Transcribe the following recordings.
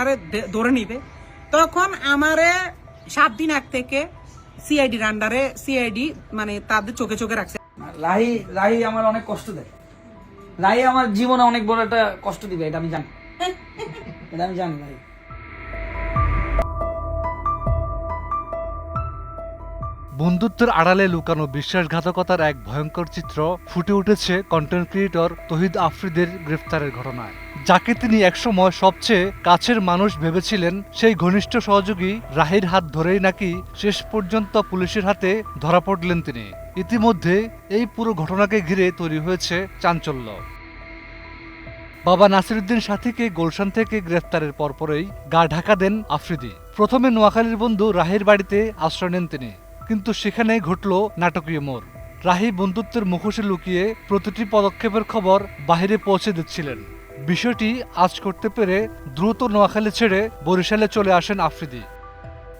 ওনারে ধরে নিবে। তখন আমারে সাত দিন আগ থেকে সিআইডি রান্ডারে সিআইডি মানে তাদের চোখে চোখে রাখছে। লাহি লাহি আমার অনেক কষ্ট দেয়। লাহি আমার জীবনে অনেক বড় একটা কষ্ট দিবে, এটা আমি জানি। এটা আমি জানি, রাহি। বন্ধুত্বের আড়ালে লুকানো বিশ্বাসঘাতকতার এক ভয়ঙ্কর চিত্র ফুটে উঠেছে কন্টেন্ট ক্রিয়েটর তহিদ আফ্রিদের গ্রেফতারের ঘটনায়। যাকে তিনি একসময় সবচেয়ে কাছের মানুষ ভেবেছিলেন, সেই ঘনিষ্ঠ সহযোগী রাহির হাত ধরেই নাকি শেষ পর্যন্ত পুলিশের হাতে ধরা পড়লেন তিনি। ইতিমধ্যে এই পুরো ঘটনাকে ঘিরে তৈরি হয়েছে চাঞ্চল্য। বাবা নাসিরুদ্দিন সাথীকে গুলশান থেকে গ্রেফতারের পরপরই গা ঢাকা দেন আফ্রিদি। প্রথমে নোয়াখালীর বন্ধু রাহির বাড়িতে আশ্রয় নেন তিনি। কিন্তু সেখানে ঘটল নাটকীয় মোড়। রাহি বন্ধুত্বের মুখোশে লুকিয়ে প্রতিটি পদক্ষেপের খবর বাহিরে পৌঁছে দিচ্ছিলেন। বিষয়টি আজ করতে পেরে দ্রুত নোয়াখালী ছেড়ে বরিশালে চলে আসেন আফ্রিদি।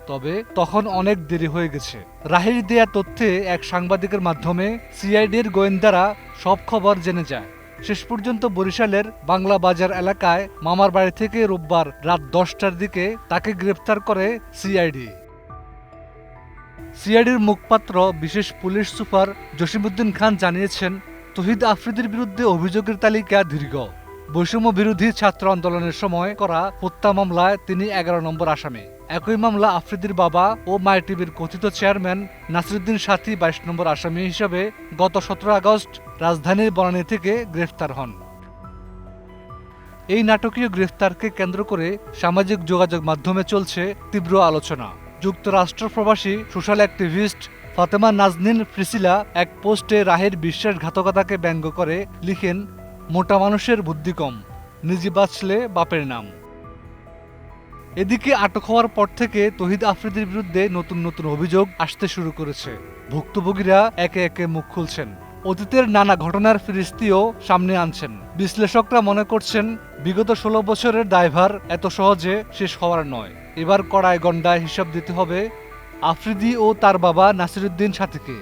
তবে তখন অনেক দেরি হয়ে গেছে। রাহির দেয়া তথ্যে এক সাংবাদিকের মাধ্যমে সিআইডির গোয়েন্দারা সব খবর জেনে যায়। শেষ পর্যন্ত বরিশালের বাংলা বাজার এলাকায় মামার বাড়ি থেকে রোববার রাত দশটার দিকে তাকে গ্রেপ্তার করে সিআইডি। সিআইডির মুখপাত্র, বিশেষ পুলিশ সুপার জসিমউদ্দিন খান জানিয়েছেন, তহিদ আফ্রিদির বিরুদ্ধে অভিযোগের তালিকা দীর্ঘ। বৈষম্য বিরোধী ছাত্র আন্দোলনের সময় করা হত্যা মামলায় তিনি এগারো নম্বর আসামি। একই মামলা আফ্রিদির বাবা ও মাই টিভির কথিত চেয়ারম্যান নাসিরুদ্দিন সাথী বাইশ নম্বর আসামি হিসেবে গত সতেরো আগস্ট রাজধানীর বনানী থেকে গ্রেফতার হন। এই নাটকীয় গ্রেফতারকে কেন্দ্র করে সামাজিক যোগাযোগ মাধ্যমে চলছে তীব্র আলোচনা। যুক্তরাষ্ট্র প্রবাসী সোশ্যাল অ্যাক্টিভিস্ট ফাতেমা নাজনিন ফ্রিসিলা এক পোস্টে রাহের বিশ্বাসঘাতকতাকে ব্যঙ্গ করে লিখেন, মোটা মানুষের বুদ্ধি কম, নিজে বাঁচলে বাপের নাম। এদিকে আটক হওয়ার পর থেকে তহিদ আফ্রিদির বিরুদ্ধে নতুন নতুন অভিযোগ আসতে শুরু করেছে। ভুক্তভোগীরা একে একে মুখ খুলছেন। অতীতের নানা ঘটনার ফিরিস্তিও সামনে আনছেন। বিশ্লেষকরা মনে করছেন, বিগত ষোলো বছরের দায়ভার এত সহজে শেষ হওয়ার নয়। এবার কড়ায় গন্ডায় হিসাব দিতে হবে আফ্রিদি ও তার বাবা নাসিরুদ্দিন সাথীকে।